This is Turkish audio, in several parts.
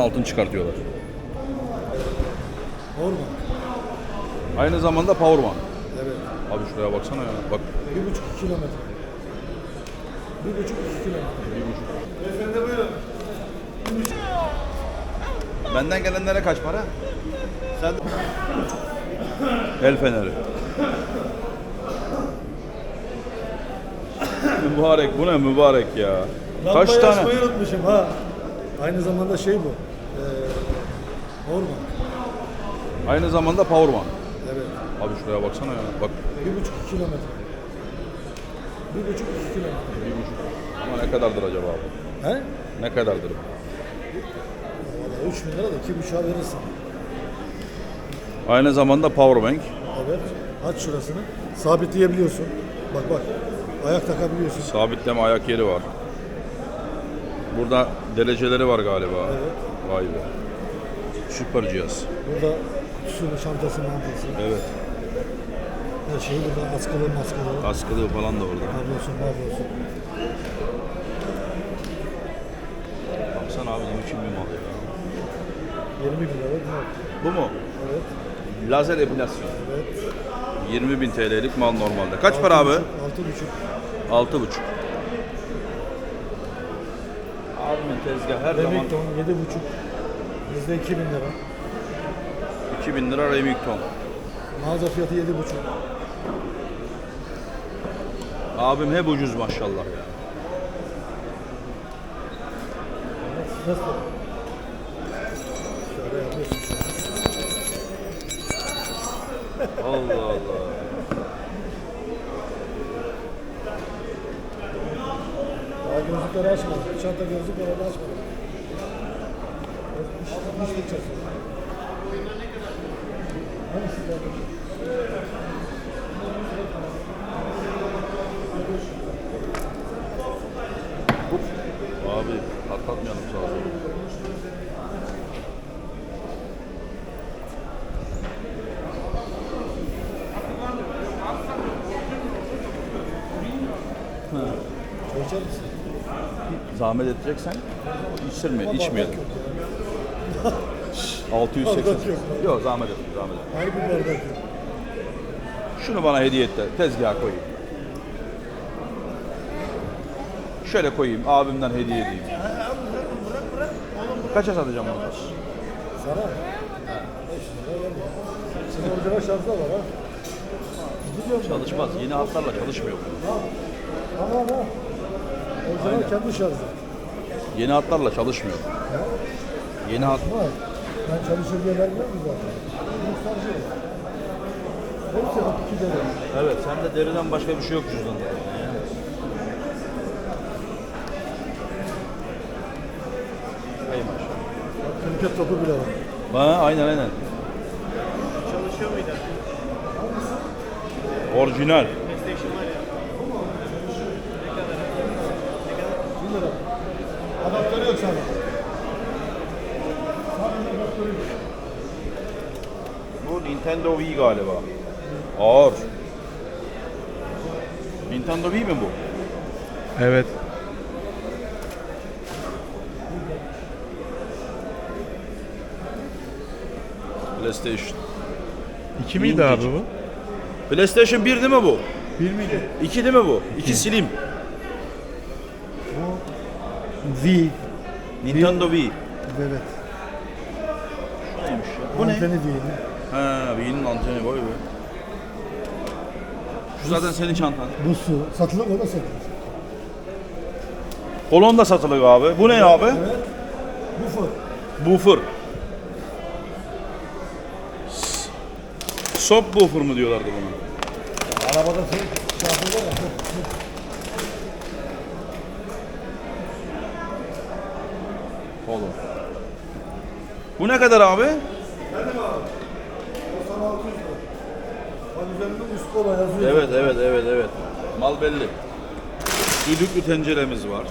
altın çıkartıyorlar. Orman. Aynı zamanda Powerman. Evet. Abi şuraya baksana ya. Bak Bir buçuk kilometre. Bir buçuk iki kilometre. bir buçuk. Benden gelenlere kaç para? Sen El feneri. mübarek bu ne mübarek ya. Kaç lambayı tane? açmayı unutmuşum ha. Aynı zamanda şey bu. Orman. Aynı zamanda Powerman. Evet. Abi şuraya baksana ya. Bak Bir buçuk kilometre. Bir buçuk iki kilometre. bir buçuk. Ama ne kadardır acaba abi? He? Ne kadardır? Valla üç bin lira da iki buçuğa verirsin. Aynı zamanda Powerbank. Evet. Aç şurasını. Sabitleyebiliyorsun. Bak bak. Ayak takabiliyorsun. Sabitleme ayak yeri var. Burada dereceleri var galiba. Evet. Vay be. Süper cihaz. Burada kutusunu, çantası, mantası. Evet. Her şeyi burada askılı maskılı. Kaskılı falan da orada. Kablosu, kablosu. Baksana abi ne biçim bir mal ya. 20 bin lira bunlar. Bu mu? Evet. Lazer epilasyon. Evet. 20 bin TL'lik mal normalde. Kaç para abi? 6,5. 6,5. Abimin tezgah her zaman Remington 7,5. Bizde 2 bin lira. 2000 lira Remington. Mağaza fiyatı 7,5. Abim hep ucuz maşallah ya. Nasıl? Şöyle yapıyorsun şöyle. Allah Allah. Daha gözlükleri açmadım. Çanta gözlük orada açmadım. İş, iş fırçası. Hangisi geldi? Abi atlatmayalım sağ olsun. Çay içer misin? Zahmet edeceksen içirme, içmeyelim. Bardak yok ya. 680. Bardak yok. Zahmet etme, zahmet etme. Harbi bardak yok. Şunu bana hediye et de tezgaha koyayım. Şöyle koyayım, abimden hediye edeyim. Kaça satacağım bunu? Sana? 5 lira verme. Senin orijinal şarjı da var ha. Gidiyorum ben. Çalışmaz, yeni hatlarla çalışmıyor. Ama ama. Orijinal kendi şarjı. Yeni hatlarla çalışmıyor. Yeni hat... Ama ben çalışır diye vermiyor mu zaten? Yok. Hepsi bak iki lira. Evet, sende deriden başka bir şey yok cüzdanda. Ey maşallah. Bak kriket topu bile var. Ha, aynen aynen. Çalışıyor muydu? Orijinal. PlayStation var ya. 1 lira. Adaptörü yok sana. Sadece adaptörü yok. Bu Nintendo Wii galiba. Ağır. Nintendo Wii mi bu? Evet. PlayStation. 2 miydi abi İkinci. bu? PlayStation 1 değil mi bu? 1 miydi? 2 değil mi bu? 2 Slim. V. Nintendo Wii. Evet. Neymiş ya? Bu ne? Anteni değil. Ha, Wii'nin anteni vay be. Şu zaten senin çantan. Bu su. Satılık o da satılır. Kolon da satılık abi. Bu ne abi? Evet. Bu fır. Buffer. S- Subwoofer mu diyorlardı buna? Arabada şey, şey yapıyorlar ya. Kolon. Bu ne kadar abi? O sana 600 lira. Bak üzerinde Uskola yazıyor. Evet, evet, evet, evet. Mal belli. Düdüklü tenceremiz var.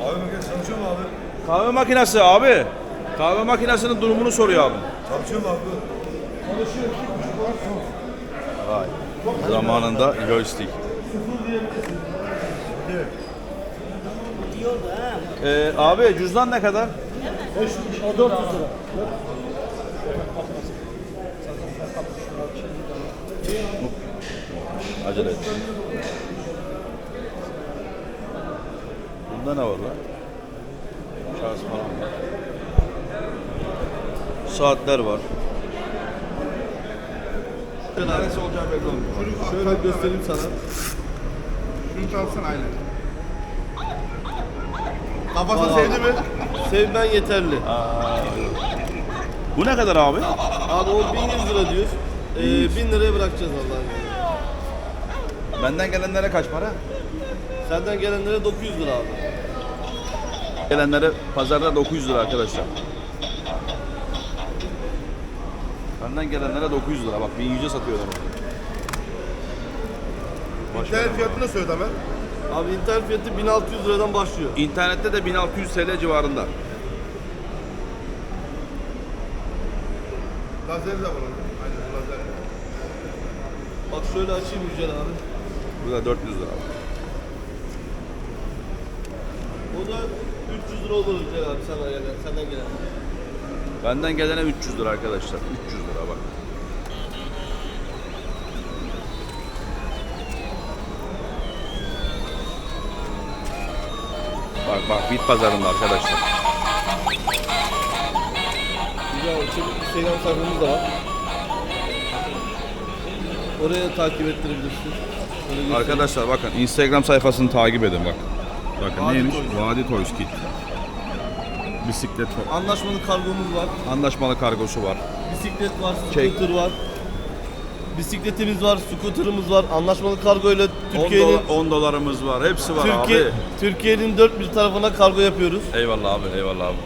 Abi makine çalışıyor mu abi? Kahve makinesi abi. Kahve makinesinin durumunu soruyor abi. Çalışıyor mu abi? Çalışıyor. Vay. Zamanında joystick. Sıfır diyebilirsin. Ee, abi cüzdan ne kadar? 500, o 400 lira. Acele et. Bunda ne var lan? Şarj falan var. Saatler var. Neresi olacağı belli olmuyor. Şöyle göstereyim sana. Şunu çalsın aynen. Kafasını sevdi mi? Sevmen yeterli. Bu ne kadar abi? Abi o 1100 lira diyor. Ee, 1000 liraya bırakacağız Allah'ın izniyle. Benden gelenlere kaç para? Senden gelenlere 900 lira abi. Gelenlere pazarda 900 lira arkadaşlar. Benden gelenlere 900 lira. Bak 1100'e satıyorlar. İnternet fiyatını söyle hemen. Abi internet fiyatı 1600 liradan başlıyor. İnternette de 1600 TL civarında. Lazeri de var onun. Aynen lazer. Bak şöyle açayım Yücel abi. Bu da 400 lira. O da 300 lira olur Yücel abi sana gelen, senden gelen. Benden gelene 300 lira arkadaşlar. 300 lira bak. Bak bak bit pazarında arkadaşlar. Şimdi Instagram sayfamız da var. Oraya takip ettirebilirsin. Öyle göstereyim. Arkadaşlar bakın Instagram sayfasını takip edin bak. Bakın Vadi neymiş? Toys. Vadi Toys Kit. Bisiklet var. Anlaşmalı kargomuz var. Anlaşmalı kargosu var. Bisiklet var, scooter var. Bisikletimiz var, scooter'ımız var. Anlaşmalı kargo ile 10, Türkiye'nin dolar, 10 dolarımız var. Hepsi var Türkiye abi. Türkiye'nin dört bir tarafına kargo yapıyoruz. Eyvallah abi, eyvallah abi.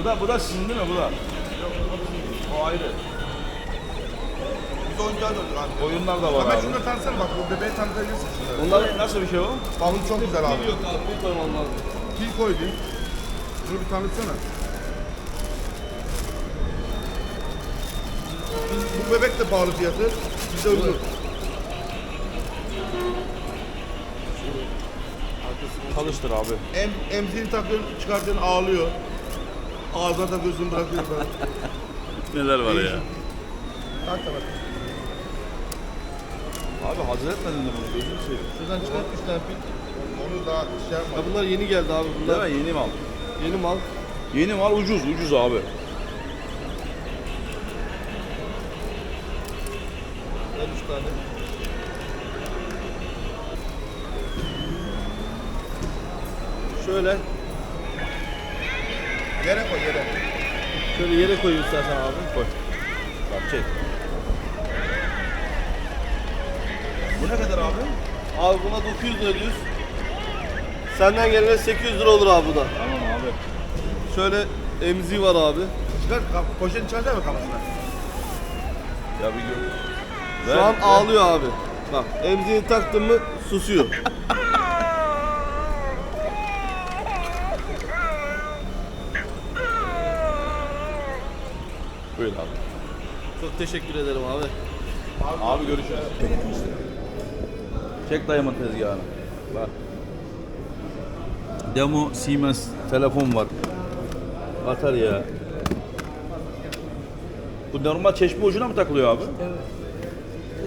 Bu da bu da sizin değil mi bu da? O ayrı. Biz oyuncağı döndük abi. Oyunlar da var Hemen abi. şunu da tanıtsana bak bu bebeği tanıtabilirsin şunları. Bunlar nasıl bir şey o? Balon çok güzel abi. Yok abi, bir koymam lazım. Pil koydun. Şunu bir tanıtsana. Bu bebek de pahalı fiyatı. Bize uygun. Çalıştır abi. Em, emzini takıyorsun, çıkartıyorsun ağlıyor. Ağzına takıyorsun, bırakıyorsun falan. Neler var ya? Tak da bak. Abi hazır etmedin de bunu gözünü seveyim. Şuradan çıkart üç tane pil. Onu daha şey yapma. Ya bunlar yeni geldi abi bunlar. Değil mi? Yeni mal. Yeni mal. Yeni mal ucuz, ucuz abi. Tane. Şöyle, Yere koy yere. şöyle yere koyayım istersen abi. Koy. Bak çek. Bu ne kadar abi? Abi buna 900 lira diyoruz. Senden gelene 800 lira olur abi bu da. Tamam abi. Şöyle emzi var abi. Çıkar, poşetin çıkaracak mı kafasına? Ya bir gör. Şu an ver. ağlıyor abi. Bak emziğini taktın mı susuyor. Buyur abi. Çok teşekkür ederim abi. Abi görüşürüz. Çek dayımın tezgahını. Bak. Demo Siemens telefon var. Batarya. Bu normal çeşme ucuna mı takılıyor abi?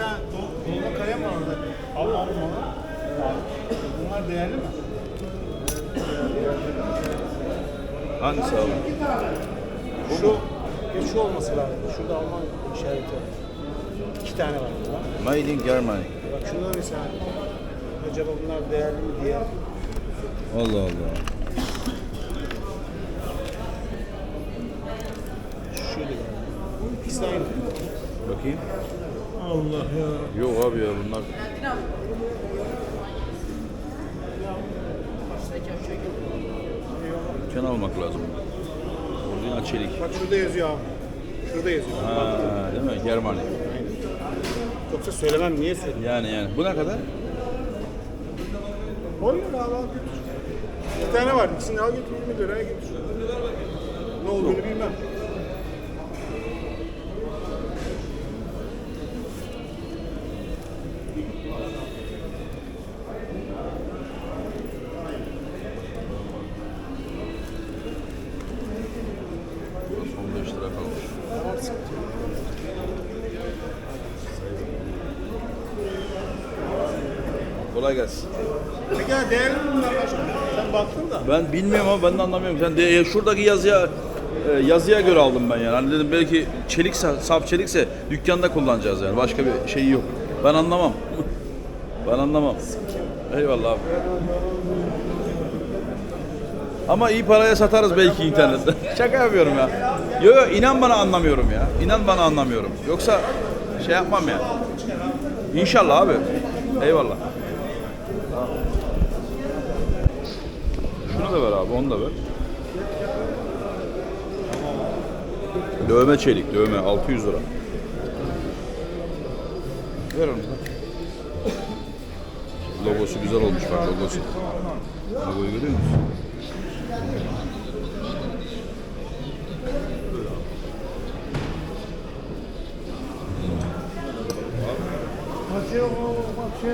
Sen işte dolma kaya mı orada? Al onu. Bunlar değerli mi? Hangisi abi? Şu, şu olması lazım. Şurada Alman işareti var. İki tane var burada. Made in Germany. Bak şunlar mesela acaba bunlar değerli mi diye. Allah Allah. İkisi ikisi aynı. Bakayım. Allah ya. Yok abi ya bunlar. Dükkan almak lazım. Orijinal çelik. Bak şurada yazıyor abi. Şurada yazıyor. Ha, değil mi? Germani. Yoksa söylemem niye söyleyeyim? Yani yani. Bu ne kadar? Oluyor abi al götür. Bir tane var. İkisini al götür 20 liraya götür. Ne olduğunu bilmem. Son 5 lira kalmış. Gelsin. Peki değerli bunlar başkanım? Sen baktın da. Ben bilmiyorum ama ben de anlamıyorum. Sen de, e, şuradaki yazıya e, yazıya göre aldım ben yani. Hani dedim belki çelikse, saf çelikse dükkanda kullanacağız yani. Başka bir şeyi yok. Ben anlamam. ben anlamam. Eyvallah abi. Ama iyi paraya satarız belki internette. Şaka yapıyorum ya. Yo yo inan bana anlamıyorum ya. İnan bana anlamıyorum. Yoksa şey yapmam ya. İnşallah abi. Eyvallah. Şunu da ver abi, onu da ver. Dövme çelik, dövme 600 lira. Ver onu da. Logosu güzel olmuş bak logosu. Logoyu görüyor musun? Şey bak şey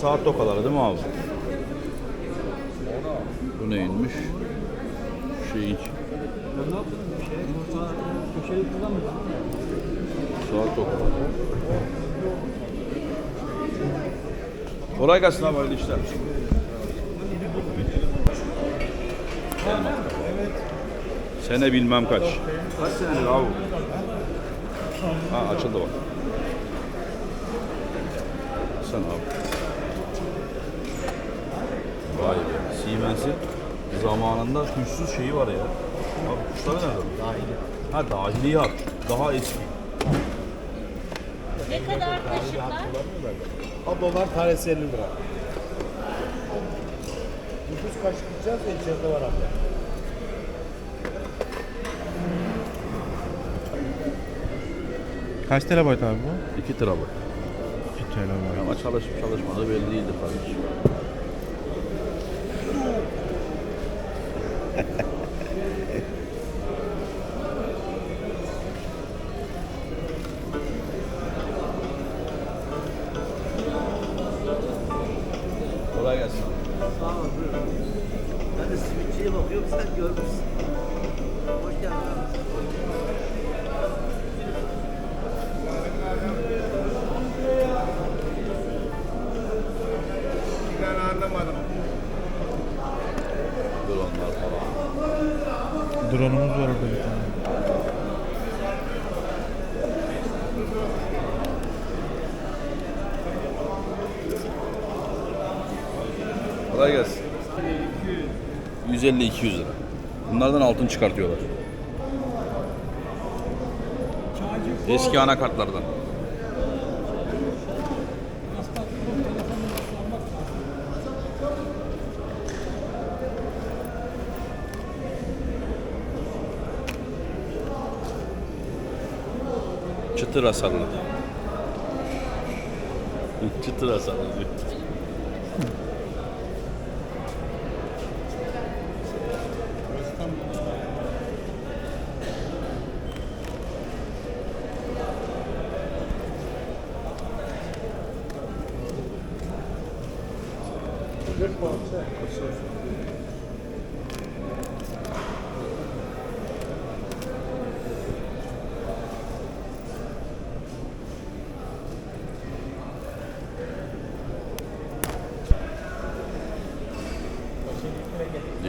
saat tokaları değil mi abi? Bu neymiş? Şey Saat tokaları. Kolay gelsin abi hayırlı işler. Elma. Sene bilmem kaç. Kaç senedir abi? Ha açıldı bak. Sen abi. Vay be. Siemens'in zamanında kuşsuz şeyi var ya. Abi kuşları nerede? Dahili. Ha dahili hat. Daha eski. Ne kadar kaşıklar? Ha dolar tanesi 50 lira. Nüfus kaç gideceğiz de içeride var abi. Kaç terabayt abi bu? 2 terabayt. 2 terabayt. Ama çalışıp çalışmadığı belli değildir kardeşim. Drone'umuz var orada bir tane. Kolay gelsin. 150-200 lira. Bunlardan altın çıkartıyorlar. Eski anakartlardan. Çıtır hasarlı. Çıtır hasarlı diyor.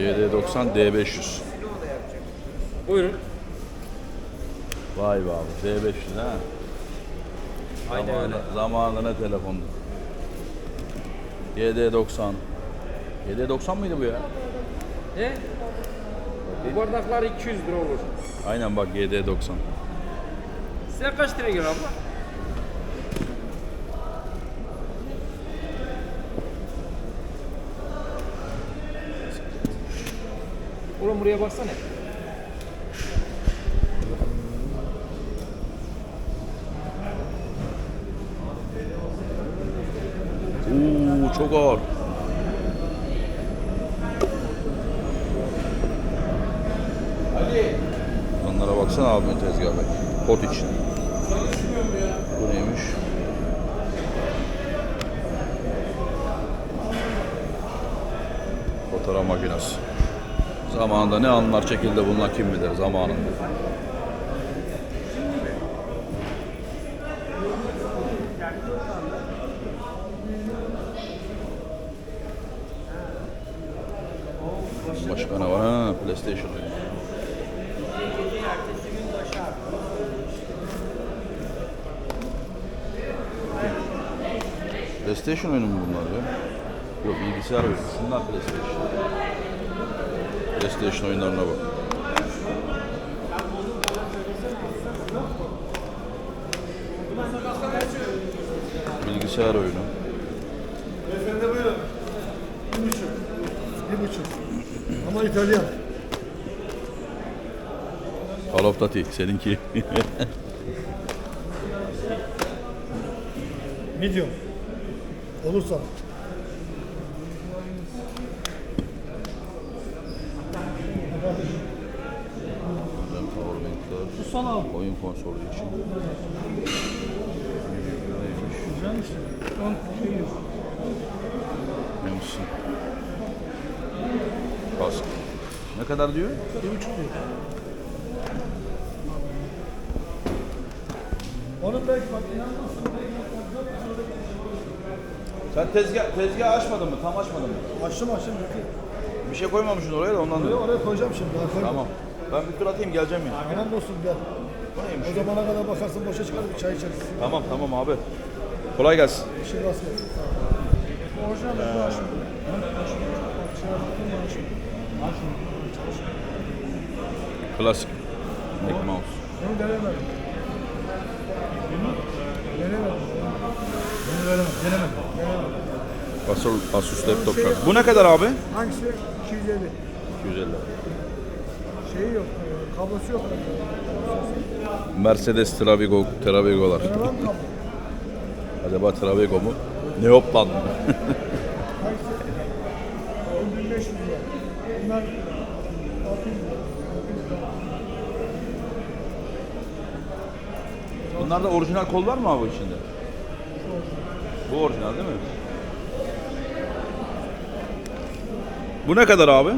D90 D500. Buyurun. Vay be abi. Z500 ha. Aynen öyle. Zamanında, zamanında ne telefondu? GD90. GD90 mıydı bu ya? Ne? Bu bardaklar 200 lira olur. Aynen bak GD90. Size kaç lira geliyor abla? Oğlum buraya baksana. Oo çok ağır. Onlara baksana abimin tezgahı. Pot için. Bu neymiş? Fotoğraf makinesi. Zamanında ne anlar çekildi bunlar kim bilir zamanında. Başka ne var? Ha, PlayStation. PlayStation oyunu mu bunlar ya? Yok bilgisayar oyunu. Şunlar PlayStation. PlayStation oyunlarına bak. Bilgisayar oyunu. Beyefendi buyurun. Bir buçuk. Bir buçuk. Ama İtalyan. Call of Duty seninki. Medium. Olursa. Oyun konsolu için. Güzelmiş. On şey yok. Neymişsin? Kask. Ne kadar diyor? Bir buçuk diyor. Onun belki bak inanmazsın. Sen tezgah, tezgah açmadın mı? Tam açmadın mı? Açtım açtım. Bir şey koymamışsın oraya da ondan dedim. oraya koyacağım şimdi. Tamam. Ben bir tur atayım geleceğim ya. Aynen dostum gel. Bu neymiş? O zamana kadar bakarsın boşa çıkar bir çay içeriz. Tamam tamam abi. Kolay gelsin. İşin rast gelsin. Orijinal bir bu aşım. Klasik. Mickey Mouse. Bunu denemedim. Denemedim. Bunu denemedim. Denemedim. Asus, Asus laptop kart. Bu ne kadar abi? Hangisi? 250. 250. Şeyi yok. e, Kablosu yok. Mercedes Travigo, Travigo'lar. Acaba Travigo mu? Ne hoplan? Hangisi? 1500 lira. Bunlar 600 lira. 600 lira. Bunlarda orijinal kol var mı abi içinde? Bu orijinal değil mi? Bu ne kadar abi?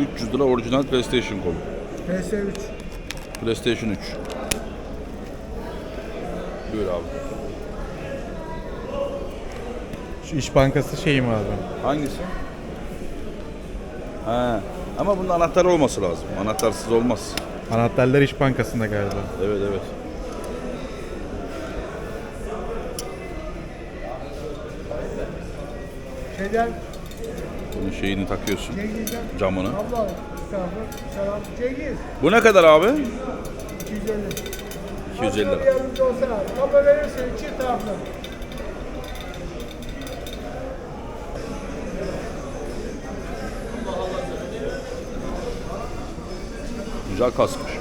300 lira orijinal PlayStation kolu. PS3. PlayStation 3. Buyur abi. Şu İş Bankası şey mi abi? Hangisi? Ha. Ama bunun anahtarı olması lazım. Anahtarsız olmaz. Anahtarlar İş Bankası'nda galiba. Evet evet. Şeyden Bunun şeyini takıyorsun. Camını. Bu ne kadar abi? 250. 250 Bana lira. Kablo verirsin çift taraflı. Güzel kasmış ya.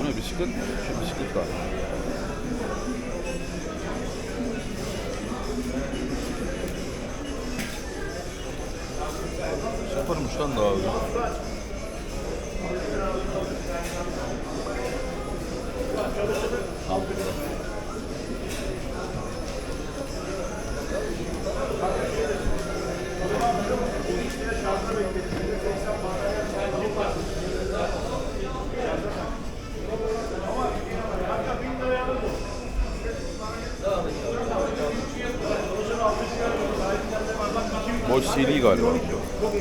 Bu ne bisiklet mi? Şu bisiklet var. Yaparmış lan daha abi. Boş CD galiba. 거기